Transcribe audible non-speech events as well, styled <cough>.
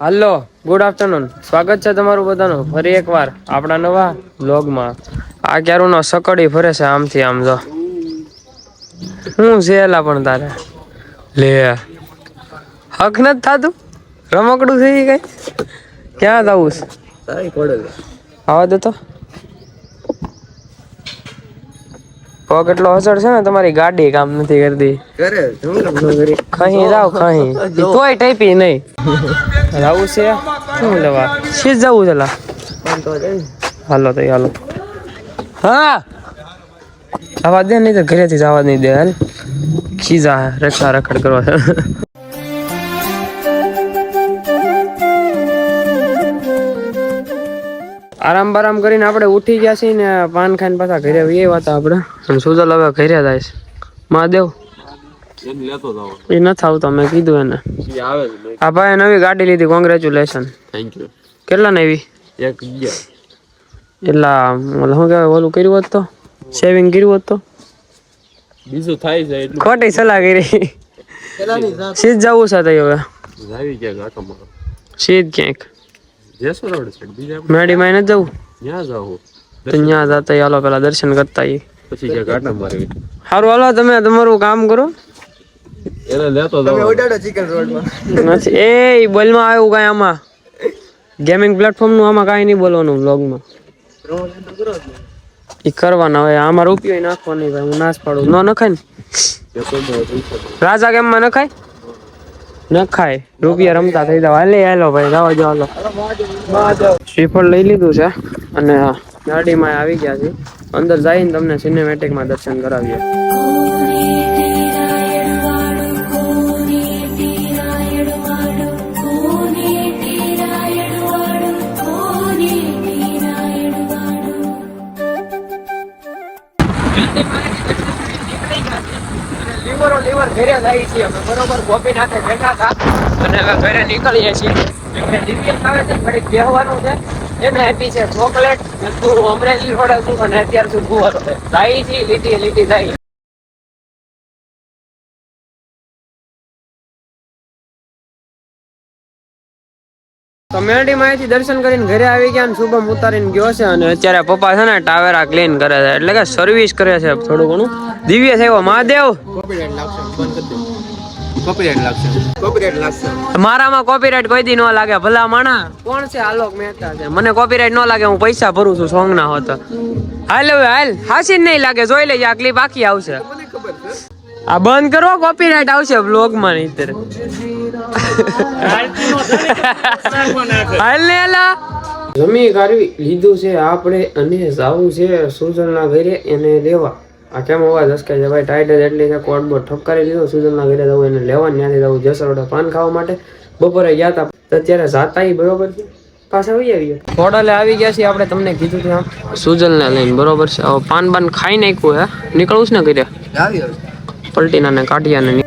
હાલો good afternoon સ્વાગત છે તમારું બધાનું ફરી એકવાર આપણા નવા બ્લોગમાં આ ક્યારુનો સકડી ફરે છે આમથી આમ જો. હું છે પણ તારે. લે હક નથી થાતું? રમકડું થઈ ગઈ? ક્યાં જવું છે? આવા દે તો. પગ એટલો અસર છે ને તમારી ગાડી કામ નથી કરતી. કરે શું કામ ન કરી. ખહી જાવ ખહી તોય ટાઈપી નહીં. રાવું છે? શું લેવા? જવું છે લા. પણ હાલો તો હાલો. હા! આવા દે નહીં તો ઘરેથી જવા નહીં દે હાલ. ખીજા રખા રખડ કરવા આરામ બારામ કરીને આપણે ઉઠી ગયા છીએ ને પાન ખાઈને પાછા ઘરે એ વાત આપણે. અને સુજલ હવે ઘરે થાય છે. મહાદેવ. એ નથી આવતો મેં કીધું એને. આ ભાઈ નવી ગાડી લીધી કોંગ્રેચ્યુલેશન થેન્ક યુ કેટલા નવી એક ગયા એટલા ઓલા શું કહેવાય ઓલું કર્યું હોત તો? સેવિંગ કર્યું હોત તો? બીજું થાય છે ખોટી સલાહ કરી. સીધ જવું છે તઈ હવે. સીધ ક્યાંક. જેસો રોડ છે? બીજા મેડી માં નથી જવું ત્યાં જાવું તો ત્યાં જતા હાલો પેલા દર્શન કરતા પછી ગાટા સારું હાલો તમે તમારું કામ કરો. એને લેતો જાવ નથી એ બોલ બોલમાં આવ્યું કાંઈ આમાં. ગેમિંગ પ્લેટફોર્મનું આમાં કાંઈ નહીં બોલવાનું વ્લોગમાં એ કરવાના હોય આમાં રૂપિયો નાખવાની ભાઈ હું નાશ પાડું. ન નખાય ને? રાજા ગેમમાં નખાય? નખાય. રૂપિયા રમતા થઈ જાવ. હાલે, હાલો ભાઈ, જાઓ જો હાલો. શ્રીફળ લઈ લીધું છે અને ગાડીમાં આવી ગયા છે. અંદર જઈને તમને સિનેમેટિકમાં દર્શન કરાવીએ. <laughs> લીવરો લીવર ઘરે જાય છે. અમે બરોબર ગોપી નાથે બેઠા હતા. અને હવે ઘરે નીકળીએ છીએ. એમને દિવ્ય આવે છે. ઘડીક બેહવાનું છે. એને આપી છે ચોકલેટ તું અમરેલી રોડે છું અને અત્યાર સુધી ભૂવો છે. જાય લીટી લીટી જાય કમ્યુનિટી માંથી દર્શન કરીને ઘરે આવી ગયા અને શુભમ ઉતારીને ગયો છે અને અત્યારે પપ્પા છે ને ટાવેરા ક્લીન કરે છે. એટલે કે સર્વિસ કરે છે થોડું ઘણું. દિવ્ય છે એવો મહાદેવ. મારામાં કોપીરાઇટ કોઈ દી ન લાગે ભલા માણા કોણ છે આલોક મહેતા છે? મને કોપીરાઇટ ન લાગે હું પૈસા ભરું છું સોંગ ના હોત. હાલ હવે હાલ. હાસી નહીં લાગે જોઈ લેજે આ ક્લિપ આખી આવશે. આ બંધ કરો કોપીરાઇટ આવશે બ્લોગમાં નહીં હાલ જમી કાઢવી લીધું છે આપણે અને જવું છે સુજલના ઘરે એને લેવા. આ કેમ અવાજ હસકે છે ભાઈ? ટાઈટ એટલે છે કોર્ડ બોર્ડ ઠપકારી લીધો સુજલના ઘરે જવું એને લેવા ને ત્યાંથી જવું જસરોડા પાન ખાવા માટે. બપોરે ગયા હતા અત્યારે જાતા બરોબર છે. પાછા આવી આવીએ. હોટલે આવી ગયા છીએ આપણે તમને કીધું ત્યાં. સુજલને લઈને બરોબર છે. હવે પાન બાન ખાઈ નાખ્યું હે. નીકળવું છે ને કર્યા આવી પલટીના ને કાઢિયા ને